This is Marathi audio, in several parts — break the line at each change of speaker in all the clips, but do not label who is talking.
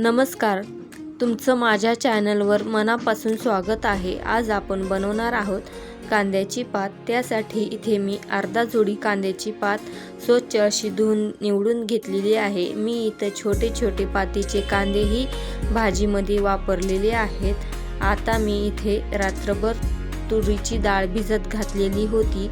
नमस्कार. तुमचं माझ्या चॅनलवर मनापासून स्वागत आहे. आज आपण बनवणार आहोत कांद्याची पात. त्यासाठी इथे मी अर्धा जोडी कांद्याची पात स्वच्छ अशी धुवून निवडून घेतलेली आहे. मी इथं छोटे छोटे पातीचे कांदेही भाजीमध्ये वापरलेले आहेत. आता मी इथे रात्रभर तुरीची डाळ भिजत घातलेली होती.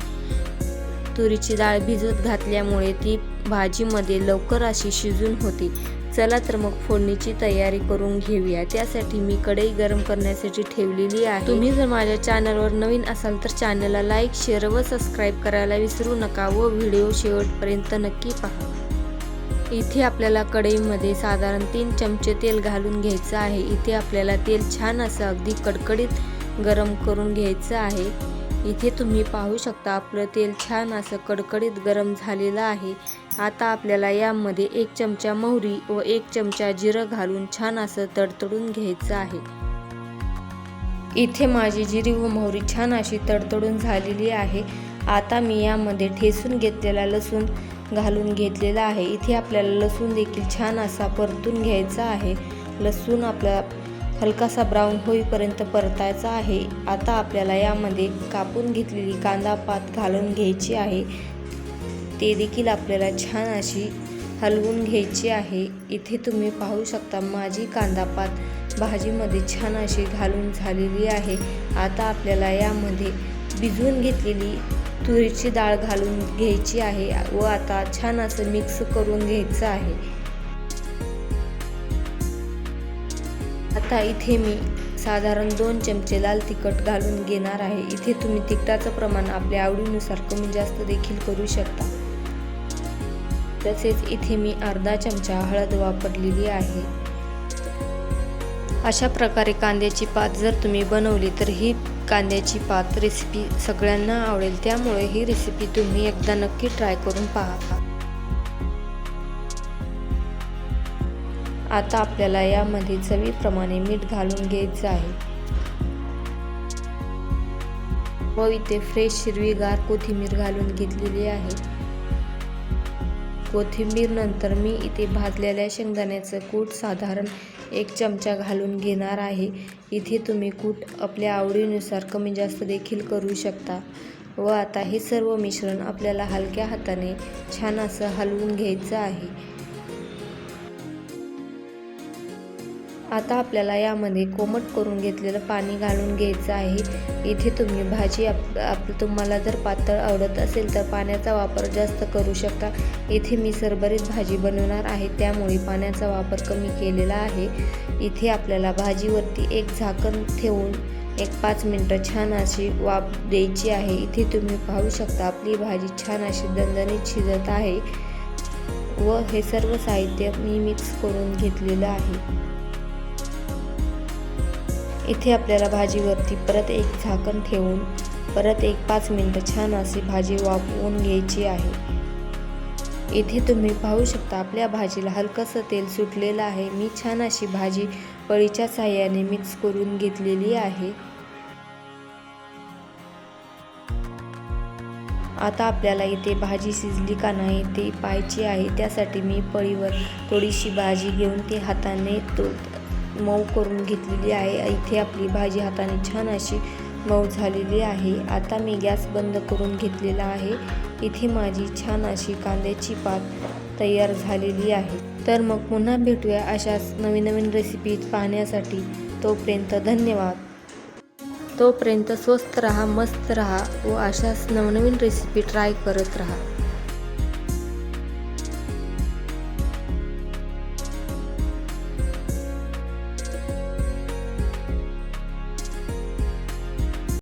तुरीची डाळ भिजत घातल्यामुळे ती भाजीमध्ये लवकर अशी शिजून होती. चला तर मग फोडणीची तयारी करून घेऊया. त्यासाठी मी कढई गरम करण्यासाठी ठेवलेली आहे. तुम्ही जर माझ्या चॅनलवर नवीन असाल तर चॅनलला लाईक शेअर व सबस्क्राईब करायला विसरू नका व व्हिडिओ शेवटपर्यंत नक्की पहा. इथे आपल्याला कढईमध्ये साधारण तीन चमचे तेल घालून घ्यायचं आहे. इथे आपल्याला तेल छान असं अगदी कडकडीत गरम करून घ्यायचं आहे. इथे तुम्ही पाहू शकता आपलं तेल छान असं कडकडीत गरम झालेलं आहे. आता आपल्याला यामध्ये एक चमचा मोहरी व एक चमचा जिरं घालून छान असं तडतडून घ्यायचं आहे. इथे माझी जिरी व मोहरी छान अशी तडतडून झालेली आहे. आता मी यामध्ये ठेसून घेतलेला लसूण घालून घेतलेला आहे. इथे आपल्याला लसूण देखील छान असा परतून घ्यायचा आहे. लसूण आपल्या हलकासा ब्राऊन होईपर्यंत परतायचा आहे. आता आपल्याला यामध्ये कापून घेतलेली कांदा पात घालून घ्यायची आहे. ते देखील आपल्याला छान अशी हलवून घ्यायची आहे. इथे तुम्ही पाहू शकता माझी कांदा पात भाजीमध्ये छान अशी घालून झालेली आहे. आता आपल्याला यामध्ये भिजवून घेतलेली तुरीची डाळ घालून घ्यायची आहे व आता छान असं मिक्स करून घ्यायचं आहे. आता इथे मी साधारण दोन चमचे लाल तिखट घालून घेणार आहे. इथे तुम्ही तिखटाचं प्रमाण आपल्या आवडीनुसार कमी जास्त देखील करू शकता. तसेच इथे मी अर्धा चमचा हळद वापरलेली आहे. अशा प्रकारे कांद्याची पात जर तुम्ही बनवली तर ही कांद्याची पात रेसिपी सगळ्यांना आवडेल. त्यामुळे ही रेसिपी तुम्ही एकदा नक्की ट्राय करून पहा. आता आपल्याला यामध्ये चवीप्रमाणे मीठ घालून घ्यायचं आहे. व इथे फ्रेश हिरवीगार कोथिंबीर घालून घेतलेली आहे. कोथिंबीर नंतर मी इथे भाजलेल्या शेंगदाण्याचं कूट साधारण एक चमचा घालून घेणार आहे. इथे तुम्ही कूट आपल्या आवडीनुसार कमी जास्त देखील करू शकता. व आता हे सर्व मिश्रण आपल्याला हलक्या हाताने छान असं हलवून घ्यायचं आहे. आता आपल्याला यामध्ये कोमट करून घेतलेलं पाणी घालून घ्यायचं आहे. इथे तुम्ही भाजी आप आप तुम्हाला जर पातळ आवडत असेल तर पाण्याचा वापर जास्त करू शकता. इथे मी सरभरीत भाजी बनवणार आहे त्यामुळे पाण्याचा वापर कमी केलेला आहे. इथे आपल्याला भाजीवरती एक झाकण ठेवून एक पाच मिनटं छान अशी वाफ द्यायची आहे. इथे तुम्ही पाहू शकता आपली भाजी छान अशी दणदणीत शिजत आहे. व हे सर्व साहित्य मी मिक्स करून घेतलेलं आहे. इथे आपल्याला भाजीवरती परत एक झाकण ठेवून परत एक पाच मिनटं छान अशी भाजी वाफवून घ्यायची आहे. इथे तुम्ही पाहू शकता आपल्या भाजीला हलकंसं तेल सुटलेलं आहे. मी छान अशी भाजी पळीच्या साह्याने मिक्स करून घेतलेली आहे. आता आपल्याला इथे भाजी शिजली का नाही ते पाहायची आहे. त्यासाठी मी पळीवर थोडीशी भाजी घेऊन ती हाताने तो मऊ करून घेतलेली आहे. इथे आपली भाजी हाताने छान अशी मऊ झालेली आहे. आता मी गॅस बंद करून घेतलेला आहे. इथे माझी छान अशी कांद्याची पात तयार झालेली आहे. तर मग पुन्हा भेटूया अशाच नवीन नवीन रेसिपीज पाहण्यासाठी. तोपर्यंत धन्यवाद. तोपर्यंत स्वस्त रहा मस्त रहा व अशाच नवनवीन रेसिपी ट्राय करत रहा.